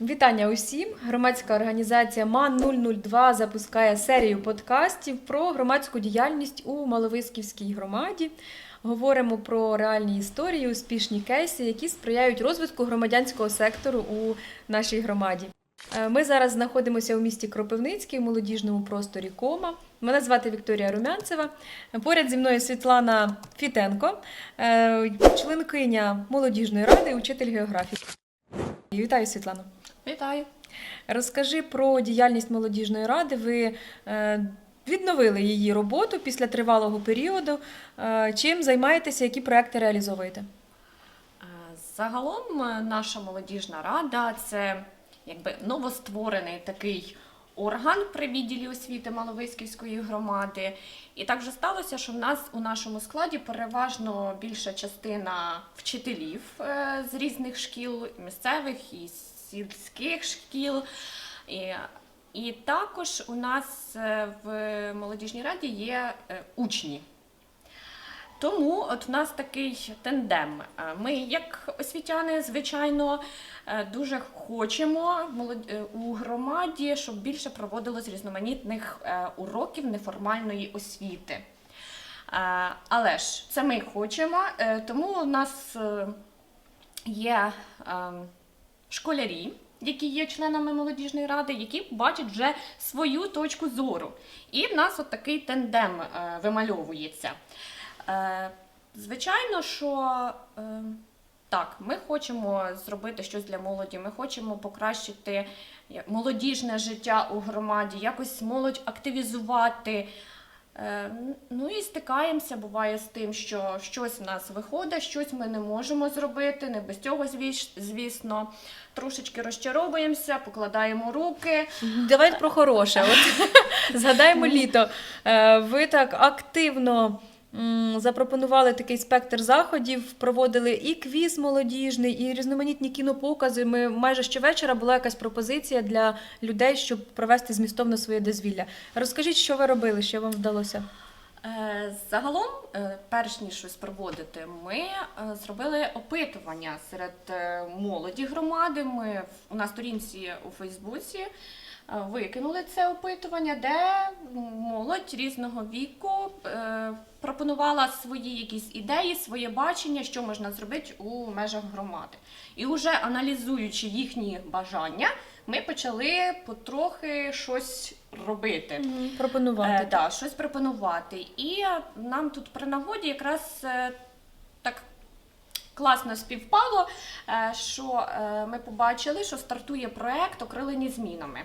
Вітання усім! Громадська організація МАН 002 запускає серію подкастів про громадську діяльність у Маловисківській громаді. Говоримо про реальні історії, успішні кейси, які сприяють розвитку громадянського сектору у нашій громаді. Е, Ми зараз знаходимося у місті Кропивницький, в молодіжному просторі Кома. Мене звати Вікторія Румянцева. Поряд зі мною Світлана Фітенко, е, членкиня молодіжної ради, учитель географії. Вітаю, Світлано. Вітаю. Розкажи про діяльність молодіжної ради. Ви е, відновили її роботу після тривалого періоду. Е, чим займаєтеся, які проекти реалізовуєте? Е, Загалом наша молодіжна рада це якби новостворений такий орган при відділі освіти Маловиськівської громади. І так вже сталося, що в нас у нашому складі переважно більша частина вчителів е, з різних шкіл, місцевих і сільських шкіл. І, і також у нас е, в молодіжній раді є е, учні. Тому от в нас такий тендем. Е, Ми, як освітяни, звичайно, е, дуже хочемо е, у громаді, щоб більше проводилось різноманітних уроків неформальної освіти. Але ж це ми хочемо, тому у нас є школярі, які є членами молодіжної ради, які бачать вже свою точку зору. І в нас от такий тендем вимальовується. Е, Звичайно, що е, так, ми хочемо зробити щось для молоді, ми хочемо покращити молодіжне життя у громаді, якось молодь активізувати. Е, Ну і стикаємося, буває з тим, що щось в нас виходить, щось ми не можемо зробити, не без цього, звісно. Трошечки розчаровуємося, покладаємо руки. Давайте про хороше. От, згадаємо літо. Е, Ви так активно запропонували такий спектр заходів, проводили і квіз молодіжний, і різноманітні кінопокази. Ми майже щовечора була якась пропозиція для людей, щоб провести змістовно своє дозвілля. Розкажіть, що ви робили, що вам вдалося? Е, Загалом, е, перш ніж щось проводити, ми е, зробили опитування серед молоді громади. Ми на сторінці у Фейсбуці викинули це опитування, де молодь різного віку е, пропонувала свої якісь ідеї, своє бачення, що можна зробити у межах громади. І вже аналізуючи їхні бажання, ми почали потрохи щось робити. Пропонувати. Е, да, щось пропонувати. І нам тут при нагоді якраз е, так класно співпало, е, що е, ми побачили, що стартує проект Окрилені змінами.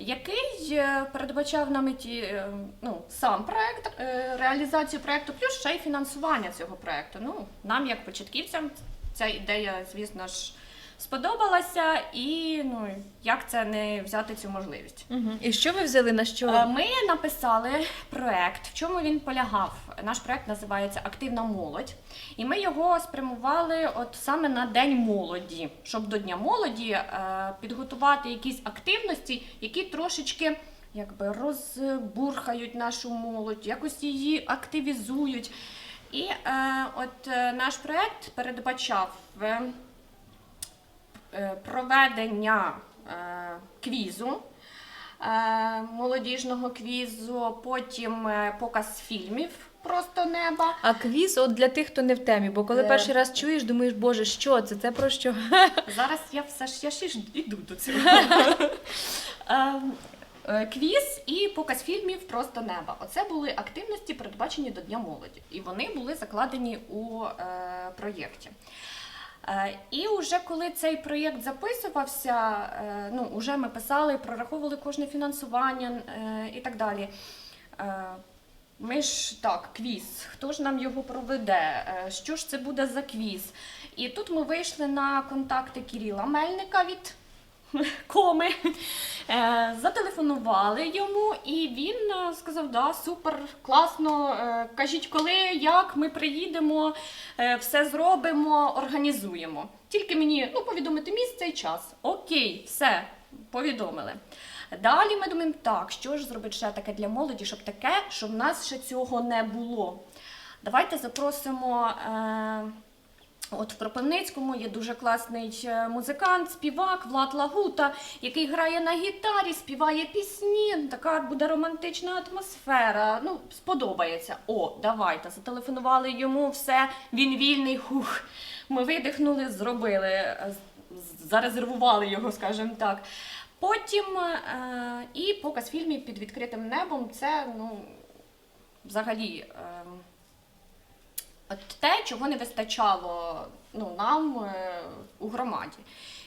Який е, передбачав на меті е, ну, сам проект, е, реалізацію проекту, плюс ще й фінансування цього проекту. Ну, нам, як початківцям, ця ідея, звісно ж, сподобалася, і ну, як це не взяти цю можливість. Угу. І що ви взяли на що? Е, Ми написали проект. В чому він полягав? Наш проект називається Активна молодь, і ми його спрямували от саме на День молоді, щоб до Дня молоді е, підготувати якісь активності, які трошечки. Якби розбурхають нашу молодь, якось її активізують. І е, от е, наш проект передбачав е, е, проведення е, квізу, е, молодіжного квізу, потім е, показ фільмів Просто неба. А квіз, от для тих, хто не в темі, бо коли Е. перший раз чуєш, думаєш, боже, що це? Це про що? Зараз я все ж я ще ж іду до цього. Ем, е, Квіз і показ фільмів Просто неба. Оце були активності, передбачені до Дня молоді. І вони були закладені у е, проєкті. Е, І вже коли цей проєкт записувався, е, ну, вже ми писали, прораховували кожне фінансування е, і так далі. Ми ж так, квіз, хто ж нам його проведе? Що ж це буде за квіз? І тут ми вийшли на контакти Кіріла Мельника від коми, Е, зателефонували йому, і він е, сказав: да, супер, класно, е, кажіть, коли, як, ми приїдемо, все зробимо, організуємо. Тільки мені ну, повідомити місце і час. Окей, все, повідомили. Далі ми думаємо, так, що ж зробити ще таке для молоді, щоб таке, щоб в нас ще цього не було. Давайте запросимо е, От в Кропивницькому є дуже класний е, музикант, співак Влад Лагута, який грає на гітарі, співає пісні. Така буде романтична атмосфера. Ну, сподобається. О, давайте. Зателефонували йому, все, він вільний. Хух. Ми видихнули, зробили, е, зарезервували його, скажімо так. Потім е, і показ фільмів під відкритим небом це ну, взагалі. Е, те, чого не вистачало ну, нам е, у громаді.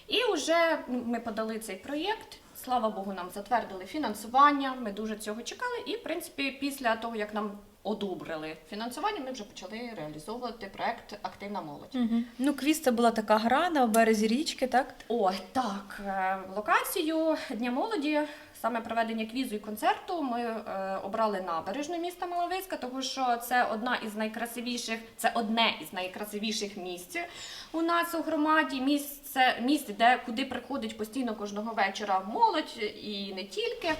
І вже ми подали цей проєкт. Слава Богу, нам затвердили фінансування. Ми дуже цього чекали. І, в принципі, після того, як нам одобрили фінансування, ми вже почали реалізовувати проєкт Активна молодь. Угу. Ну, квіз це була така гра на березі річки, так? О, так, е, локацію Дня молоді, саме проведення квізу і концерту, ми е, обрали набережну міста Маловиська, тому що це одна із найкрасивіших, це одне із найкрасивіших місць у нас у громаді. Місце, місце, де куди приходить постійно кожного вечора молодь і не тільки.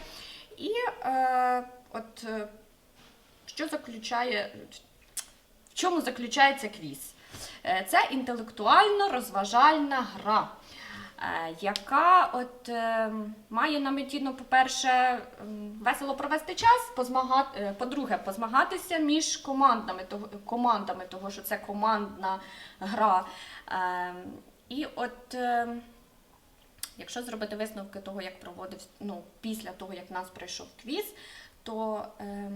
І е, от е, що заключає, в чому заключається квіз? Е, Це інтелектуально-розважальна гра, е, яка от, е, має на меті, ну, по-перше, весело провести час, позмагати, е, по-друге, позмагатися між командами того, командами, того, що це командна гра. Е, І от. е, Якщо зробити висновки того, як проводив, ну, після того, як в нас пройшов квіз, то е,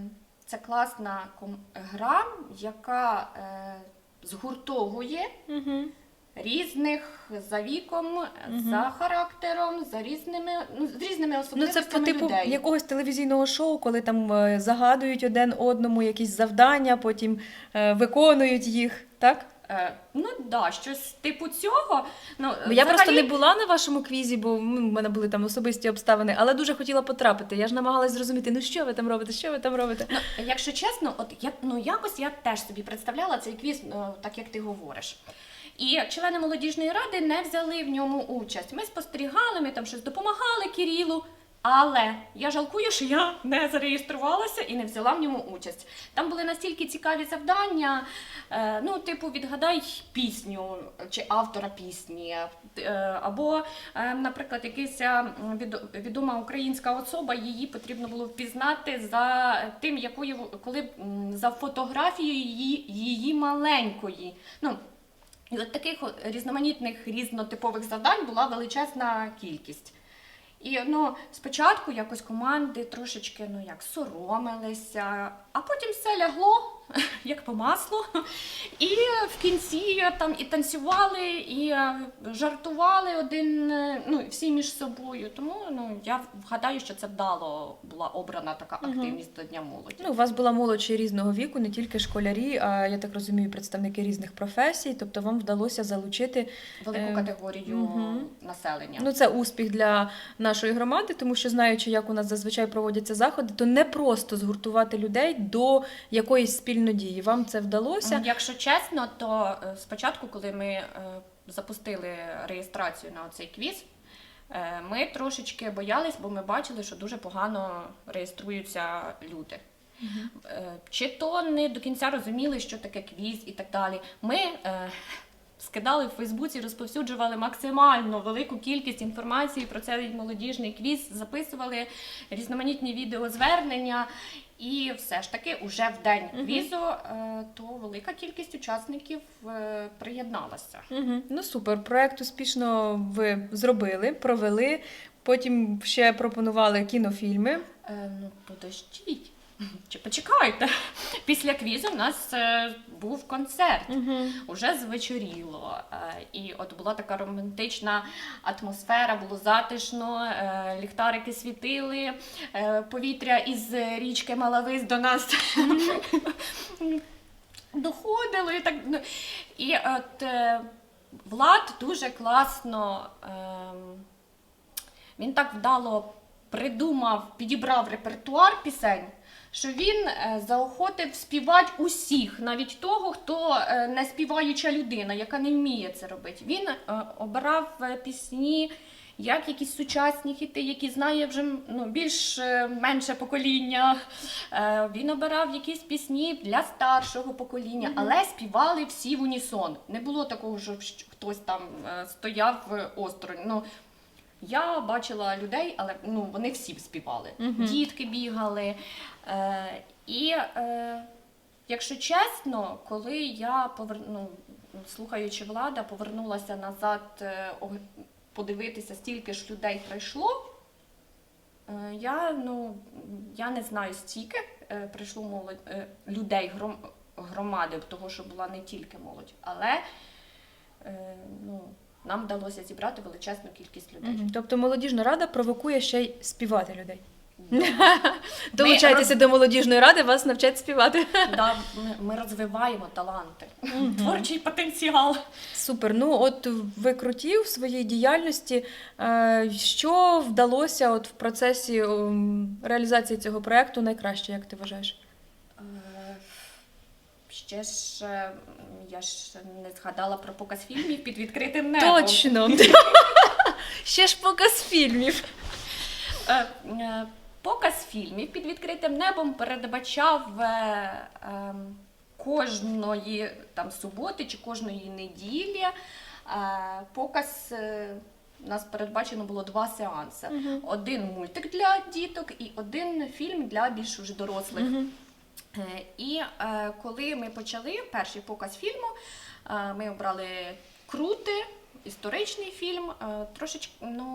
це класна гра, яка е, згуртовує Угу. Різних за віком, Мгм. за характером, за різними, ну, з різними Ну, це по типу людей. якогось телевізійного шоу, коли там е, загадують один одному якісь завдання, потім е, виконують їх, так? Е, ну да, щось типу цього. Ну, я просто не була на вашому квізі, бо ну, в мене були там особисті обставини, але дуже хотіла потрапити. Я ж намагалась зрозуміти, ну що ви там робите, що ви там робите. Ну, якщо чесно, от я ну якось я теж собі представляла цей квіз, ну, так як ти говориш. І члени молодіжної ради не взяли в ньому участь. Ми спостерігали, ми там щось допомагали Кирилу. Але я жалкую, що я не зареєструвалася і не взяла в ньому участь. Там були настільки цікаві завдання. е, ну, типу, відгадай пісню чи автора пісні, е, або, е, наприклад, якась відома українська особа, її потрібно було впізнати за тим, якою коли за фотографією її, її маленької. Ну, і от таких різноманітних різнотипових завдань була величезна кількість. І ну, спочатку якось команди трошечки ну, як соромилися, а потім все лягло, як по маслу. І в кінці там і танцювали, і е, жартували один, е, ну, всі між собою. Тому ну, я вгадаю, що це вдало була обрана така активність до Дня молоді. Ну, у вас була молодь різного віку, не тільки школярі, а я так розумію, представники різних професій. Тобто вам вдалося залучити. Велику Е, категорію мгм. населення. Ну, це успіх для нашої громади, тому що знаючи, як у нас зазвичай проводяться заходи, то не просто згуртувати людей до якоїсь спільної дії. Вам це вдалося. Якщо чесно, то е, спочатку, коли ми е, запустили реєстрацію на цей квіз, е, ми трошечки боялись, бо ми бачили, що дуже погано реєструються люди. Е, Чи то не до кінця розуміли, що таке квіз і так далі. Ми скидали в Фейсбуці, розповсюджували максимально велику кількість інформації про цей молодіжний квіз, записували різноманітні відеозвернення. І все ж таки, уже в день квізу, е, то велика кількість учасників е, приєдналася. Угу. Ну супер, проект успішно ви зробили, провели. Потім ще пропонували кінофільми. Е, ну, подождіть. Чи почекайте? Після квізу в нас е, був концерт. Угу. Уже звечоріло, е, і от була така романтична атмосфера, було затишно, е, ліхтарики світили, повітря із річки Малавис до нас доходило. І, так, ну, і от Влад дуже класно, ем, він так вдало придумав, підібрав репертуар пісень. Що він е, заохотив співати усіх, навіть того, хто е, не співаюча людина, яка не вміє це робити. Він е, обирав пісні, як якісь сучасні хіти, які знає вже ну, більш менше покоління. Він обирав якісь пісні для старшого покоління, але співали всі в унісон. Не було такого, що хтось там стояв осторонь. Ну, я бачила людей, але ну, вони всі співали. Мгм. Дітки бігали. Е, і, е, якщо чесно, коли я поверну, слухаючи влада, повернулася назад е, подивитися, стільки ж людей прийшло. е, Я, ну, я не знаю, стільки е, прийшло молодь, е, людей гром, громади, того, що була не тільки молодь, але е, ну, нам вдалося зібрати величезну кількість людей. Мгм. Тобто молодіжна рада провокує ще й співати людей. Да. Долучайтеся до молодіжної ради, вас навчать співати. Да, ми, ми розвиваємо таланти, творчий потенціал. Супер. Ну, от ви круті в своїй діяльності. Е, Що вдалося от в процесі ем, реалізації цього проекту найкраще, як ти вважаєш? Ще ж е, я ж не згадала про показ фільмів під відкритим небом. Точно. Ще ж показ фільмів. Е, е, Показ фільмів під відкритим небом передбачав ем, кожної там суботи чи кожної неділі. Показ у нас передбачено було два сеанси: один мультик для діток і один фільм для більш уже дорослих. Е, І е, коли ми почали перший показ фільму, е, ми обрали крути, історичний фільм. Трошечки ну,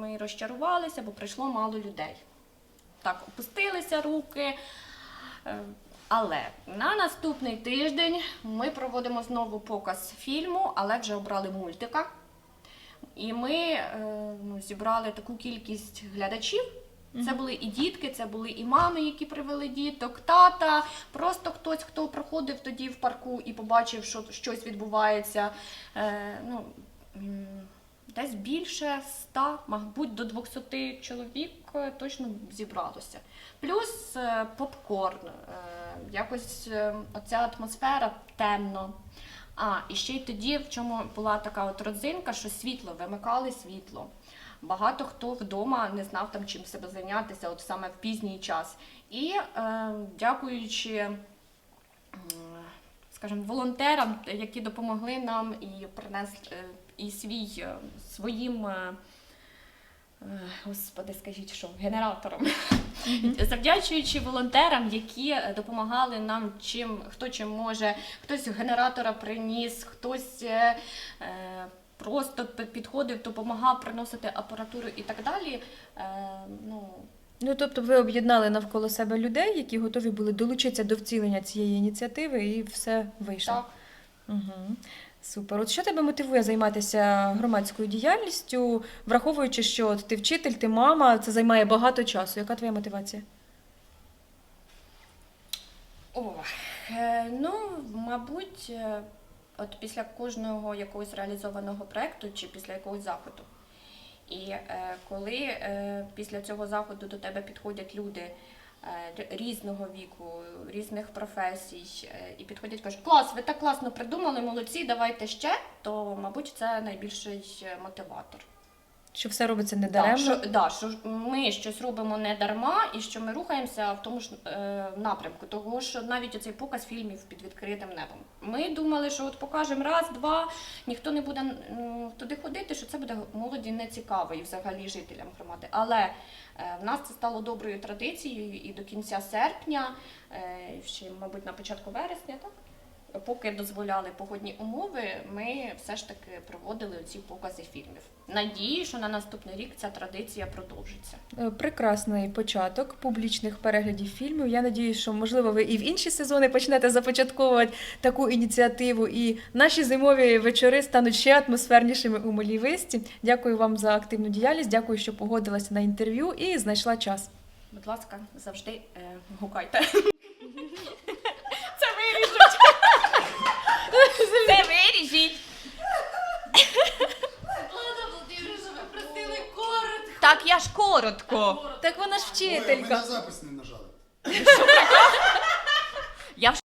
ми розчарувалися, бо прийшло мало людей. Так, опустилися руки. Але на наступний тиждень ми проводимо знову показ фільму, але вже обрали мультика. І ми ну, зібрали таку кількість глядачів. Це були і дітки, це були і мами, які привели діток, тата, просто хтось, хто проходив тоді в парку і побачив, що щось відбувається. Е, ну, десь більше ста, мабуть, до 200 чоловік е, точно зібралося. Плюс е, попкорн, е, якось оця атмосфера темно. А, і ще й тоді, в чому була така от родзинка, що світло, вимикали світло. Багато хто вдома не знав там чим себе зайнятися, от саме в пізній час. І е, дякуючи, скажімо, волонтерам, які допомогли нам і принесли е, і свій е, своїм. е, Господи, скажіть, що генератором. Завдячуючи волонтерам, які допомагали нам чим, хто чим може, хтось генератора приніс, хтось е, просто підходив, допомагав приносити апаратуру і так далі. Е, ну, Ну, тобто ви об'єднали навколо себе людей, які готові були долучитися до втілення цієї ініціативи, і все вийшло. так. Угу. Супер. От що тебе мотивує займатися громадською діяльністю, враховуючи, що от ти вчитель, ти мама, це займає багато часу. Яка твоя мотивація? О, е, ну, мабуть, е, от після кожного якогось реалізованого проєкту чи після якогось заходу. І е, коли е, після цього заходу до тебе підходять люди е, різного віку, різних професій, е, і підходять кажуть, клас, ви так класно придумали, молодці, давайте ще, то, мабуть, це найбільший е, мотиватор. Що все робиться не даремно? що, да, що ми щось робимо не дарма, і що ми рухаємося в тому ж е, напрямку. Того що навіть оцей показ фільмів під відкритим небом. Ми думали, що от покажемо раз, два, ніхто не буде м, туди ходити, що це буде молоді не цікаво і взагалі жителям громади. Але е, в нас це стало доброю традицією, і до кінця серпня, е, ще, мабуть, на початку вересня, так. Поки дозволяли погодні умови, ми все ж таки проводили ці покази фільмів. Надію, що на наступний рік ця традиція продовжиться. Е, Прекрасний початок публічних переглядів фільмів. Я надію, що можливо ви і в інші сезони почнете започатковувати таку ініціативу, і наші зимові вечори стануть ще атмосфернішими у малій висті. Дякую вам за активну діяльність. Дякую, що погодилася на інтерв'ю і знайшла час. Будь ласка, завжди е, гукайте. Це виріжіть. Так, я ж коротко. Так вона ж Ви, ви на запис не нажали. Я в